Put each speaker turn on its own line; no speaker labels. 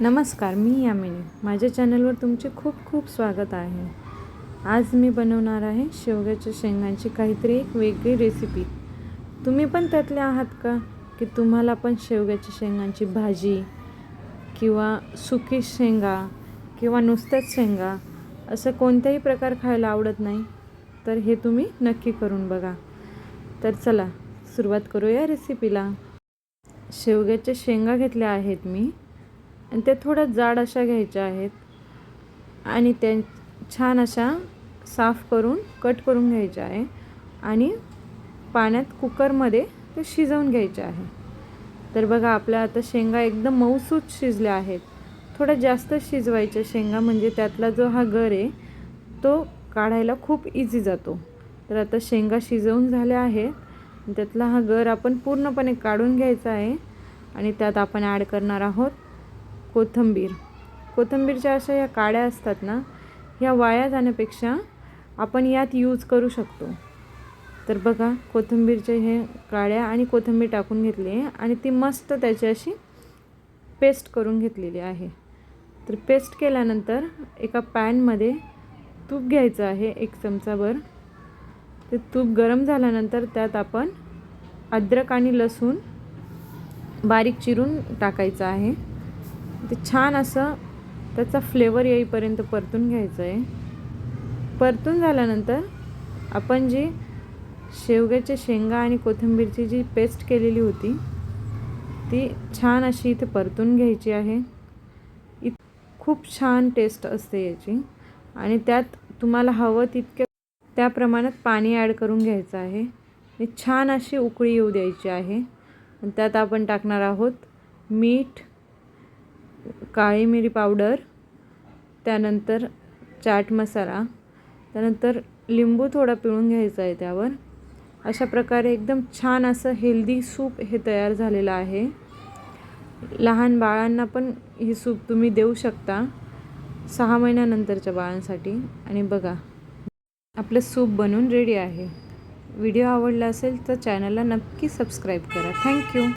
नमस्कार मी यामिनी. माझ्या चॅनलवर तुमचे खूप खूप स्वागत आहे. आज मी बनवणार आहे शेवग्याच्या शेंगांची काहीतरी एक वेगळी रेसिपी तुम्ही पण त्यातले आहात का? की तुम्हाला पण शेवग्याच्या शेंगांची भाजी किंवा सुकी शेंगा किंवा नुसत्याच शेंगा असं कोणताही प्रकार खायला आवडत नाही? तर हे तुम्ही नक्की करून बघा. तर चला सुरुवात करूया रेसिपीला शेवग्याच्या शेंगा घेतल्या आहेत मी. आणि त्या थोड्या जाड अशा घ्यायच्या आहेत. आणि त्या छान अशा साफ करून कट करून घ्यायच्या आहे. आणि पाण्यात कुकरमध्ये ते शिजवून घ्यायचे आहे. तर बघा आपल्या आता शेंगा एकदम मऊसूत शिजल्या आहेत. थोड्या जास्त शिजवायच्या शेंगा म्हणजे त्यातला जो हा गर आहे तो काढायला खूप इझी जातो. तर आता शेंगा शिजवून झाल्या आहेत. त्यातला हा गर आपण पूर्णपणे काढून घ्यायचा आहे. आणि त्यात आपण ॲड करणार आहोत कोथिंबीर. कोथिंबीरच्या अशा या काड्या असतात ना ह्या वाया जाण्यापेक्षा आपण यात यूज करू शकतो. तर बघा कोथिंबीरचे हे काड्या आणि कोथिंबीर टाकून घेतली आहे आणि ती मस्त त्याची अशी पेस्ट करून घेतलेली आहे. तर पेस्ट केल्यानंतर एका पॅनमध्ये तूप घ्यायचं आहे एक चमचाभर. ते तूप गरम झाल्यानंतर त्यात आपण अद्रक आणि लसूण बारीक चिरून टाकायचं आहे. ते छान असं त्याचा फ्लेवर येईपर्यंत परतून घ्यायचं आहे परतून झाल्यानंतर आपण जी शेवग्याच्या शेंगा आणि कोथिंबीरची जी पेस्ट केलेली होती ती छान अशी इथे परतून घ्यायची आहे. इत खूप छान टेस्ट असते याची. आणि त्यात तुम्हाला हवं तितक्या त्या प्रमाणात पाणी ॲड करून घ्यायचं आहे. आणि छान अशी उकळी येऊ द्यायची आहे. आणि त्यात आपण टाकणार आहोत मीठ काळी मिरी पावडर त्यानंतर चाट मसाला त्यानंतर लिंबू थोडा पिळून घ्यायचा आहे त्यावर. अशा प्रकारे एकदम छान असं हेल्दी सूप हे तयार झालेलं आहे. लहान बाळांना पण हे सूप तुम्ही देऊ शकता सहा महिन्यानंतरच्या बाळांसाठी. आणि बघा आपलं सूप बनवून रेडी आहे. व्हिडिओ आवडला असेल तर चॅनलला नक्की सबस्क्राईब करा. थँक्यू